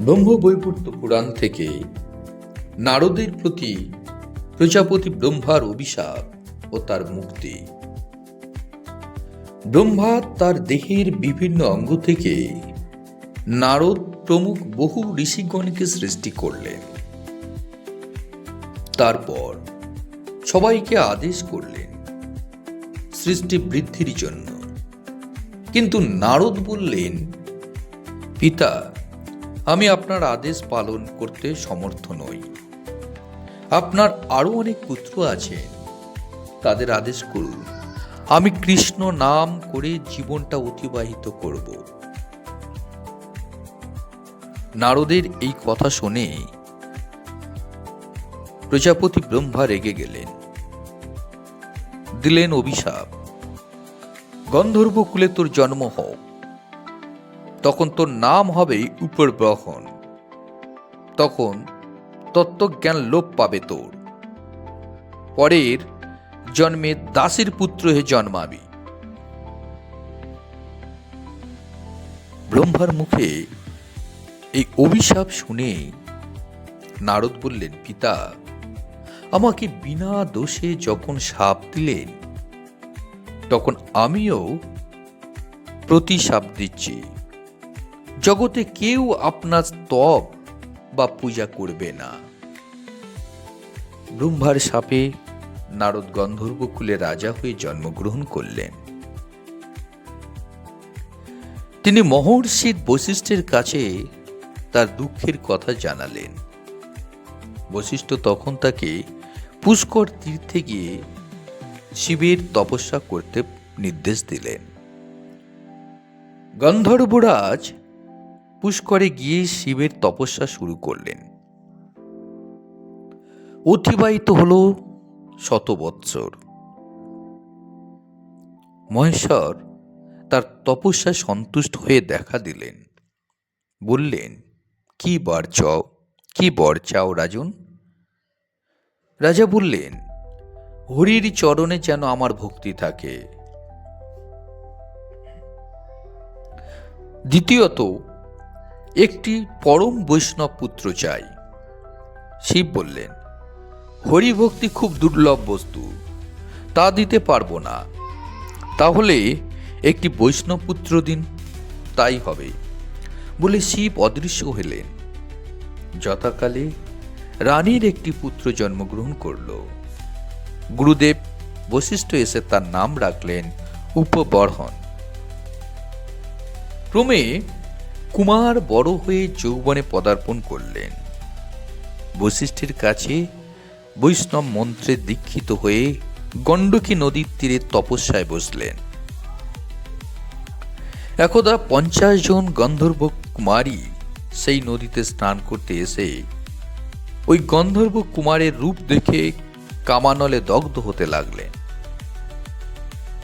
ব্রহ্মবৈবর্ত পুরাণ থেকে নারদের প্রতি প্রজাপতি ব্রহ্মার অভিশাপ ও তার মুক্তি। ব্রহ্মা তার দেহের বিভিন্ন অঙ্গ থেকে নারদ প্রমুখ বহু ঋষিগণকে সৃষ্টি করলেন। তারপর সবাইকে আদেশ করলেন সৃষ্টি বৃদ্ধির জন্য। কিন্তু নারদ বললেন, পিতা আমি আপনার আদেশ পালন করতে সমর্থ নই। আপনার আরও অনেক পুত্র আছে। তাদের আদেশ করুন। আমি কৃষ্ণ নাম করে জীবনটা অতিবাহিত করব। নারদের এই কথা শুনে প্রজাপতি ব্রহ্মা রেগে গেলেন। দিলেন অভিশাপ গন্ধর্ব কুলে তোর জন্ম হোক। তখন তোর নাম হবে উপর ব্রহণ তখন তত্ত্বজ্ঞান লোপ পাবে তোর। পরের জন্মে দাসের পুত্র হয়ে জন্মাবি। ব্রহ্মার মুখে এই অভিশাপ শুনে নারদ বললেন, পিতা, আমাকে বিনা দোষে যখন সাপ দিলেন, তখন আমিও প্রতিশাপ দিচ্ছি। জগতে কেউ আপনার স্তব বা পূজা করবে না। ব্রহ্মার সাপে নারদ গন্ধর্বকুলে রাজা হয়ে জন্মগ্রহণ করলেন। তিনি মহর্ষি বশিষ্ঠের কাছে তার দুঃখের কথা জানালেন। বশিষ্ঠ তখন তাকে পুষ্কর তীর্থে গিয়ে শিবের তপস্যা করতে নির্দেশ দিলেন। গন্ধর্বরাজ পুষ্করে গিয়ে শিবের তপস্যা শুরু করলেন। অতিবাহিত হল শত বৎসর। মহেশ্বর তার তপস্যায় সন্তুষ্ট হয়ে দেখা দিলেন। বললেন, কি বার চাও, কি বর চাও রাজন? রাজা বললেন, হরির চরণে যেন আমার ভক্তি থাকে। দ্বিতীয়ত একটি পরম বৈষ্ণব পুত্র চাই। শিব বললেন, হরিভক্তি খুব দুর্লভ বস্তু, তা দিতে পারব না। তাহলে একটি বৈষ্ণব পুত্র দিন, তাই হবে। বলে শিব অদৃশ্য হলেন। যথাকালে রানীর একটি পুত্র জন্মগ্রহণ করল। গুরুদেব বশিষ্ঠ এসে তার নাম রাখলেন উপবর্হন। ক্রমে কুমার বড় হয়ে যৌবনে পদার্পণ করলেন। বশিষ্ঠের কাছে বৈষ্ণব মন্ত্রে দীক্ষিত হয়ে গণ্ডকী নদীর তীরে তপস্যায় বসলেন। একদা পঞ্চাশ জন গন্ধর্ব কুমারী সেই নদীতে স্নান করতে এসে ওই গন্ধর্ব কুমারের রূপ দেখে কামানলে দগ্ধ হতে লাগলেন।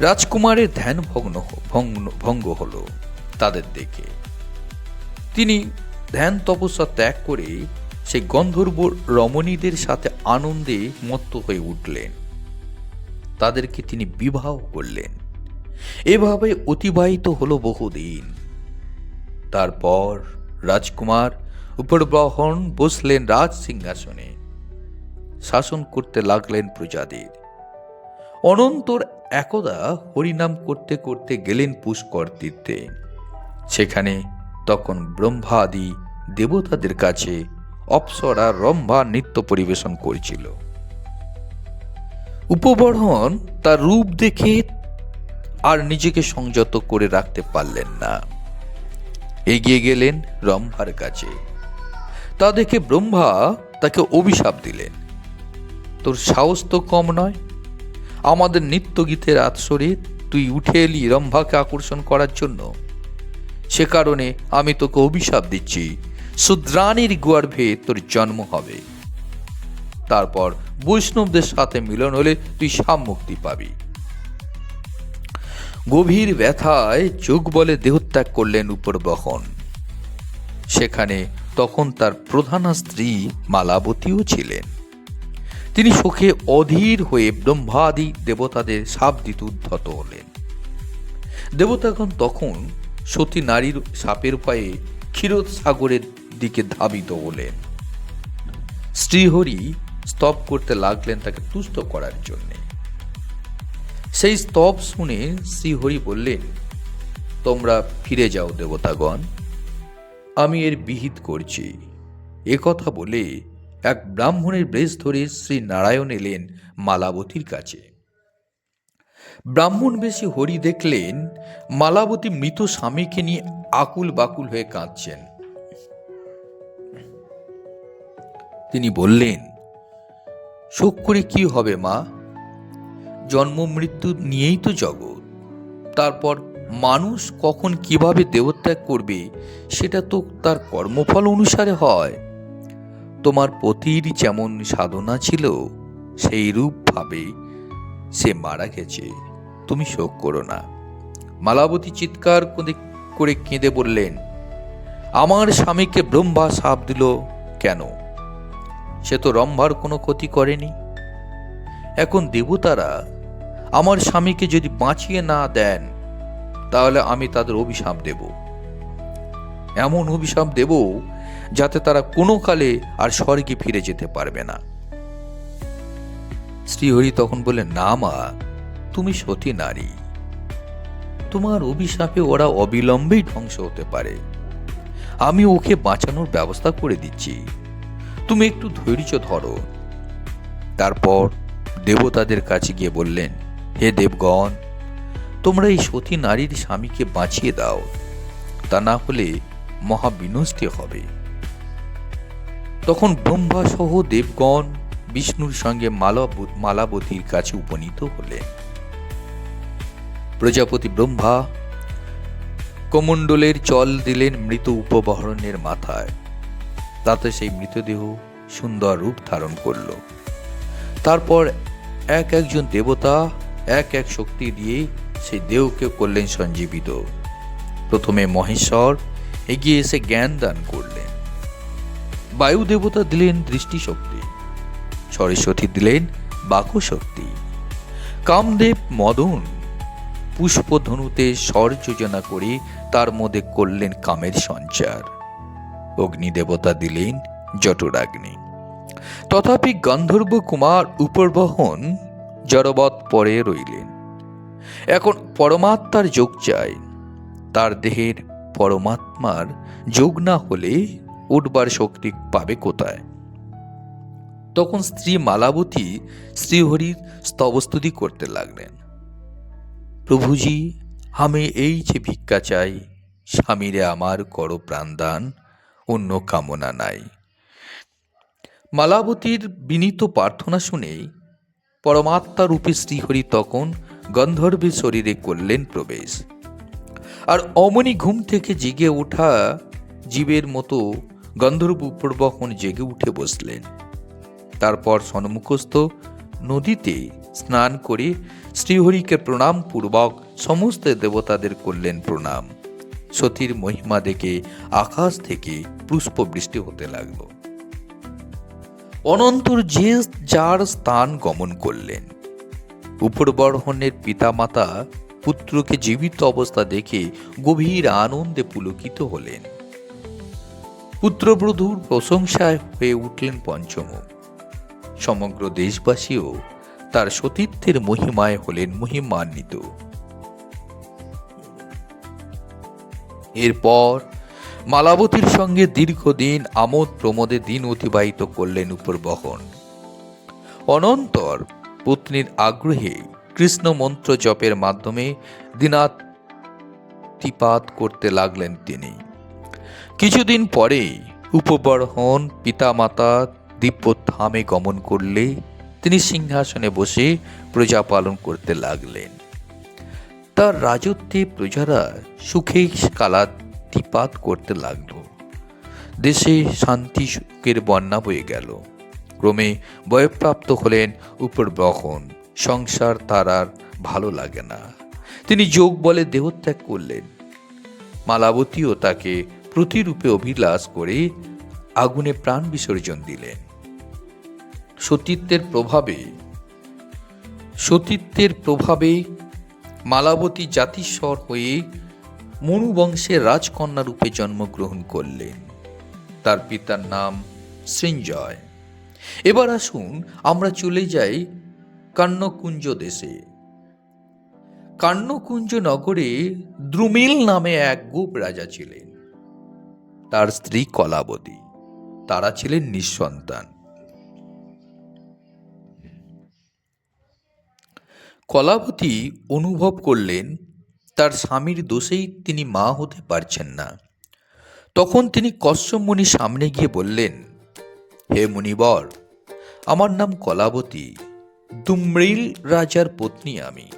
রাজকুমারের ধ্যান ভগ্ন ভঙ্গ- ভঙ্গ হলো তাদের দেখে। তিনি ধ্যান তপস্যা ত্যাগ করে সেই গন্ধর্ব রমণীদের সাথে আনন্দে মত্ত হয়ে উঠলেন। তাদেরকে তিনি বিবাহ করলেন। এভাবে অতিবাহিত হলো বহুদিন। তারপর রাজকুমার উপরবহন বসলেন রাজ সিংহাসনে। শাসন করতে লাগলেন প্রজাদের। অনন্তর একদা হরিনাম করতে করতে গেলেন পুষ্কর তীর্থে। সেখানে তখন ব্রহ্মাদি দেবতাদের কাছে অপ্সরা রম্ভা নৃত্য পরিবেশন করছিল। উপবর্ধন তার রূপ দেখে আর নিজেকে সংযত করে রাখতে পারলেন না। এগিয়ে গেলেন রম্ভার কাছে। তা দেখে ব্রহ্মা তাকে অভিশাপ দিলেন। তোর সাহস তো কম নয়। আমাদের নিত্য গীতের আৎসরে তুই উঠে এলি রম্ভাকে আকর্ষণ করার জন্য। সে কারণে আমি তোকে অভিশাপ দিচ্ছি। শুদ্রাণীর গর্ভে তোর জন্ম হবে। তারপর বৈষ্ণবদের সাথে মিলন হলে তুই সাম মুক্তি পাবি। গভীর ব্যথায় যোগ বলে দেহত্যাগ করলেন উপর বহন। সেখানে তখন তার প্রধানা স্ত্রী মালাবতীও ছিলেন। তিনি শোকে অধীর হয়ে ব্রহ্মাদি দেবতাদের সাপ দিতে উদ্ধত হলেন। দেবতাগণ তখন সতী নারীর সাপের ভয়ে ক্ষীরোদ সাগরে দিকে ধাবিত হলেন। শ্রীহরি স্তব করতে লাগলেন তাকে তুষ্ট করার জন্যে। সেই স্তব শুনে শ্রীহরি বললেন, তোমরা ফিরে যাও দেবতাগণ, আমি এর বিহিত করছি। কথা বলে এক ব্রাহ্মণের বেশ ধরে শ্রী নারায়ণ এলেন মালাবতীর কাছে। ব্রাহ্মণ বেশি হরি দেখলেন, মালাবতী মৃত স্বামীকে নিয়ে আকুল বাকুল হয়ে কাঁদছেন। তিনি বললেন, শোক করে কি হবে মা? জন্ম মৃত্যু নিয়েই তো জগৎ। তারপর মানুষ কখন কীভাবে দেহত্যাগ করবে, সেটা তো তার কর্মফল অনুসারে হয়। তোমার পতির যেমন সাধনা ছিল সেই রূপভাবে সে মারা গেছে। তুমি শোক করো না। মালাবতী চিৎকার করে- কেঁদে বললেন, আমার স্বামীকে ব্রহ্মা সাপ দিল কেন? সে তো রম্ভার কোনো ক্ষতি করেনি। এখন দেবতারা আমার স্বামীকে যদি বাঁচিয়ে না দেন, তাহলে আমি তাদের অভিশাপ দেব। এমন অভিশাপ দেব যাতে তারা কোনো কালে আর স্বর্গে ফিরে যেতে পারবে না। শ্রীহরি তখন বলে না মা, তুমি সতী নারী। তোমার অভিশাপে ওরা অবিলম্বেই ধ্বংস হতে পারে। আমি ওকে বাঁচানোর ব্যবস্থা করে দিচ্ছি। তুমি একটু ধৈর্য ধরো। তারপর দেবতাদের কাছে গিয়ে বললেন, হে দেবগণ, তোমরা এই সতী নারীর স্বামীকে বাঁচিয়ে দাও। তা না হলে মহাবিনষ্টি হবে। তখন ব্রহ্মা সহ দেবগণ বিষ্ণুর সঙ্গে মালাবতীর কাছে উপনীত হলেন। প্রজাপতি ব্রহ্মা কমণ্ডলের জল দিলেন মৃত উপবহরণের মাথায়। তাতে সেই মৃতদেহ সুন্দর রূপ ধারণ করল। তারপর এক একজন দেবতা এক এক শক্তি দিয়ে সেই দেহকে করলেন সঞ্জীবিত। প্রথমে মহেশ্বর এগিয়ে এসে জ্ঞান দান করলেন। বায়ু দেবতা দিলেন দৃষ্টিশক্তি। সরস্বতী দিলেন বাকু শক্তি কামদেব মদন, পুষ্পধনুতে স্বর যোজনা করে তার মধ্যে করলেন কামের সঞ্চার। অগ্নিদেবতা দিলেন জটরাগ্নি। তথাপি গন্ধর্ব কুমার উপরবহন জড়বৎ পরে রইলেন। এখন পরমাত্মার যোগ চাই। তার দেহের পরমাত্মার যোগ না হলে উঠবার শক্তি পাবে কোথায়? তখন স্ত্রী মালাবতী শ্রীহরির স্তবস্তুতি করতে লাগলেন। প্রভুজি, আমি এই যে ভিক্ষা চাই, স্বামীরে আমার করো প্রাণদান, অন্য কামনা নাই। মালাবতীর বিনীত প্রার্থনা শুনে পরমাত্মা রূপে শ্রীহরি তখন গন্ধর্বের শরীরে করলেন প্রবেশ। আর অমনি ঘুম থেকে জেগে ওঠা জীবের মতো গন্ধর্ব উপরবহন জেগে উঠে বসলেন। তারপর সন্মুখস্থ নদীতে স্নান করে শ্রীহরিকে প্রণাম পূর্বক সমস্ত দেবতাদের করলেন প্রণাম। সতীর মহিমা দেখে আকাশ থেকে পুষ্প বৃষ্টি হতে লাগল। অনন্তর যে যার স্থান গমন করলেন। উপরবর্হণের পিতামাতা পুত্রকে জীবিত অবস্থা দেখে গভীর আনন্দে পুলকিত হলেন। পুত্রবধূর প্রশংসায় হয়ে উঠলেন পঞ্চমুখ। সমগ্র দেশবাসীও তার সতীর্থের মহিমায় হলেন মহিমান্বিত। এরপর মালাবতীর সঙ্গে দীর্ঘদিন আমোদ প্রমোদে দিন অতিবাহিত করলেন উপরবহন। অনন্তর পত্নীর আগ্রহে কৃষ্ণ মন্ত্র জপের মাধ্যমে দিনাতিপাত করতে লাগলেন তিনি। কিছুদিন পরে উপবর্হন পিতামাতা দিব্য ধামে গমন করলে তিনি সিংহাসনে বসে প্রজা পালন করতে লাগলেন। তার রাজত্বে প্রজারা সুখে কালাতিপাত করতে লাগল। দেশে শান্তি সুখের বন্যা বয়ে গেল। ক্রমে বয়প্রাপ্ত হলেন উপর উপরবহন সংসার তার আর ভালো লাগে না। তিনি যোগ বলে দেহত্যাগ করলেন। মালাবতীও তাকে প্রতিরূপে অভিলাষ করে আগুনে প্রাণ বিসর্জন দিলেন। সতীত্বের প্রভাবে সতীত্বের প্রভাবে মালাবতী জাতিস্বর হয়ে মনু বংশের রাজকন্যা রূপে জন্মগ্রহণ করলেন। তার পিতার নাম সৃঞ্জয়। এবার আসুন আমরা চলে যাই কান্নকুঞ্জ দেশে। কান্নকুঞ্জ নগরে দ্রুমিল নামে এক গোপ রাজা ছিলেন। তার স্ত্রী কলাবতী। তারা ছিলেন নিঃসন্তান। কলাবতী অনুভব করলেন, তার স্বামীর দোষেই তিনি মা হতে পারছেন না। তখন তিনি কশ্যপ মুনির সামনে গিয়ে বললেন, হে মুনিবর, আমার নাম কলাবতী। দুমৃল রাজার পত্নী আমি।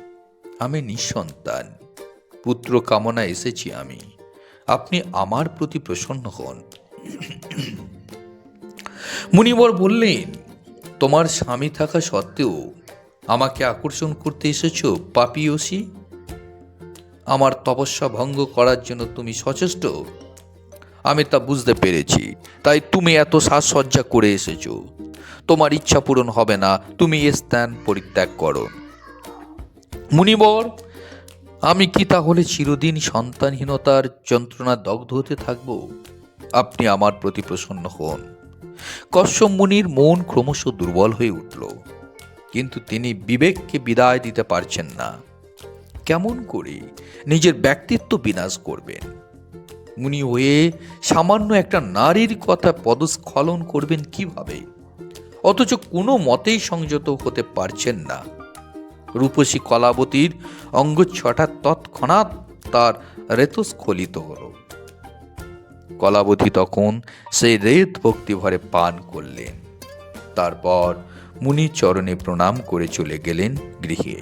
আমি নিঃসন্তান। পুত্র কামনা এসেছি আমি। আপনি আমার প্রতি প্রসন্ন হন। মুনিবর বললেন, তোমার স্বামী থাকা সত্ত্বেও আমাকে আকর্ষণ করতে এসেছ পাপিয়সী আমার তপস্যা ভঙ্গ করার জন্য তুমি সচেষ্ট? আমি তা বুঝতে পেরেছি, তাই তুমি এত সাজসজ্জা করে এসেছ। তোমার ইচ্ছা পূরণ হবে না, তুমি এ স্থান পরিত্যাগ করো। মুনিবর, আমি কি তাহলে চিরদিন সন্তানহীনতার যন্ত্রণা দগ্ধ হতে থাকব? আপনি আমার প্রতি প্রসন্ন হন। কশ্যপ মুনির মন ক্রমশ দুর্বল হয়ে উঠল। কিন্তু তিনি বিবেককে বিদায় দিতে পারছেন না। কেমন করে নিজের ব্যক্তিত্ব বিনাশ করবেন? উনি হয়ে সামান্য একটা নারীর কথা পদস্খলন করবেন কীভাবে? অথচ কোনো মতেই সংযত হতে পারছেন না। রূপসী কলাবতীর অঙ্গচ্ছটা তৎক্ষণাৎ তার রেতস্খলিত হল। কলাবতী তখন সেই রেত ভক্তিভরে পান করলেন। তারপর মুনি চরণে প্রণাম করে চলে গেলেন গৃহে।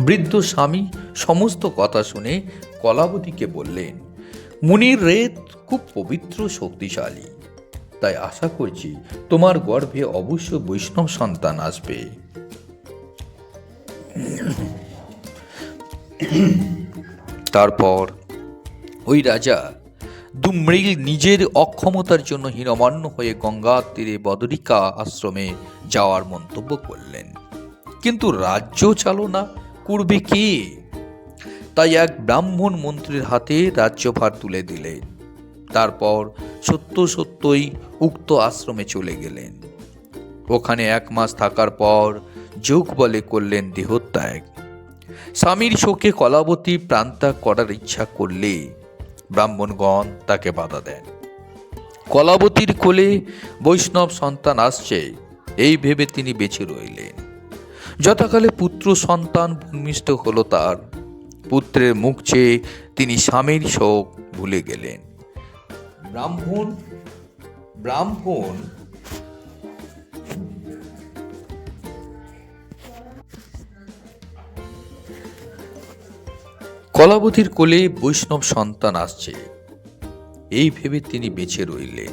বৃদ্ধ স্বামী সমস্ত কথা শুনে কলাবতীকে বললেন, মুনির রেত খুব পবিত্র, শক্তিশালী। তাই আশা করছি তোমার গর্ভে অবশ্য বৈষ্ণব সন্তান আসবে। তারপর ওই রাজা দুমৃল নিজের অক্ষমতার জন্য হীনমান্য হয়ে গঙ্গার তীরে বদরিকা আশ্রমে যাওয়ার মন্তব্য করলেন। কিন্তু রাজ্য চালনা করবে কে? তাই এক ব্রাহ্মণ মন্ত্রীর হাতে রাজ্যভার তুলে দিলেন তারপর সত্য সত্যই উক্ত আশ্রমে চলে গেলেন। ওখানে এক মাস থাকার পর যোগ বলে করলেন দেহত্যাগ। স্বামীর শোকে কলাবতী প্রাণত্যাগ করার ইচ্ছা করলে ব্রাহ্মণগণ তাকে বাধা দেন কলাবতীর কোলে বৈষ্ণব সন্তান আসছে, এই ভেবে তিনি বেঁচে রইলেন। যথাকালে পুত্র সন্তান ভূমিষ্ঠ হলো তার। পুত্রের মুখ চেয়ে তিনি স্বামীর শোক ভুলে গেলেন। ব্রাহ্মণ ব্রাহ্মণ কলাবতীর কোলে বৈষ্ণব সন্তান আসছে। এই ভেবে তিনি বেঁচে রইলেন।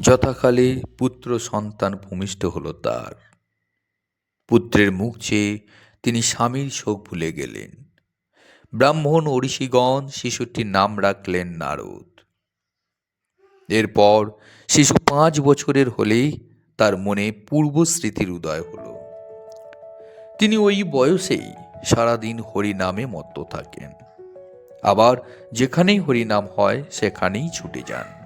যথাকালে পুত্র সন্তান ভূমিষ্ঠ হল তার। পুত্রের মুখ চেয়ে তিনি স্বামীর শোক ভুলে গেলেন। ব্রাহ্মণ ঋষিগণ শিশুটির নাম রাখলেন নারদ। এরপর শিশু পাঁচ বছরের হলেই তার মনে পূর্ব স্মৃতির উদয় হল। তিনি ওই বয়সেই সারাদিন হরি নামে মত্ত থাকেন। আবার যেখানেই হরিনাম হয়, সেখানেই ছুটে যান।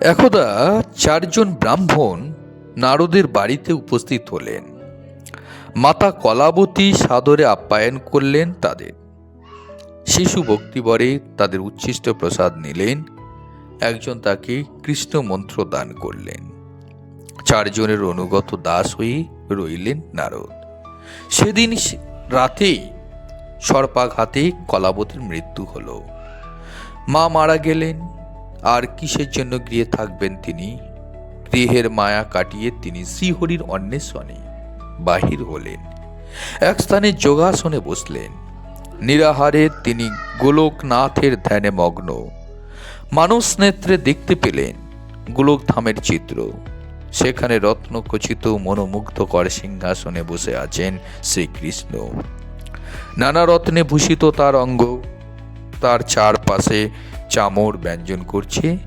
একদা চারজন ব্রাহ্মণ নারদের বাড়িতে উপস্থিত হলেন। মাতা কলাবতী সাদরে আপ্যায়ন করলেন তাদের। শিশু ভক্তিবরে তাদের উচ্ছিষ্ট প্রসাদ নিলেন। একজন তাকে কৃষ্ণ মন্ত্র দান করলেন। চারজনের অনুগত দাস হয়ে রইলেন নারদ। সেদিন রাতেই সর্পাঘাতে কলাবতীর মৃত্যু হলো। মা মারা গেলেন, আর কিসের জন্য গৃহে থাকবেন তিনি? গৃহের মায়া কাটিয়ে তিনি শ্রীহরির অন্বেষণে বাহির হলেন। এক স্থানে যোগাসনে বসলেন। নিরাহারে তিনি গোলকনাথের ধ্যানে মগ্ন। মানস নেত্রে দেখতে পেলেন গোলকধামের চিত্র। সেখানে রত্নখচিত মনোমুগ্ধকর সিংহাসনে বসে আছেন শ্রীকৃষ্ণ। নানা রত্নে ভূষিত তার অঙ্গ, তার চারপাশে চামর ব্যঞ্জন করছে।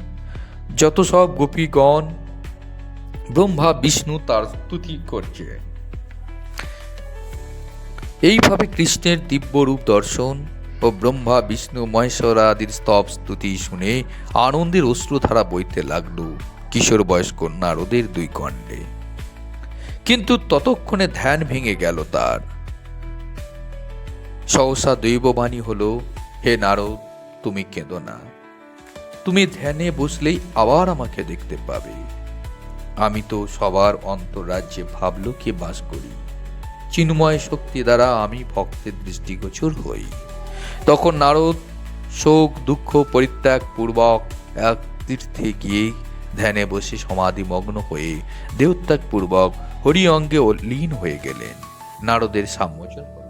যত সব গোপীগণ, ব্রহ্মা, বিষ্ণু তার স্তুতি করছে। এইভাবে কৃষ্ণের দিব্য রূপ দর্শন ও ব্রহ্মা, বিষ্ণু, মহেশ্বর আদির স্তব স্তুতি শুনে আনন্দের অশ্রুধারা বইতে লাগল। কিশোর বয়স্ক নারদের দুই কণ্ঠে কিন্তু ততক্ষণে ধ্যান ভেঙে গেল তার। সহসা দৈববাণী হলো, হে নারদ, তুমি কেঁদো না। তুমি ধ্যানে বসলেই আবার আমাকে দেখতে পাবে। আমি তো সবার অন্তরাজ্যে ভাবলোকে বাস করি। চিন্ময় শক্তি দ্বারা আমি ভক্তের দৃষ্টিগোচর হই। তখন নারদ শোক, দুঃখ, পরিত্যাগ, পূর্বক এক তীর্থে গিয়ে ধ্যানে বসে সমাধিমগ্ন হয়ে দেহত্যাগ পূর্বক হরি অঙ্গে লীন হয়ে গেলেন। নারদের সাম্যজন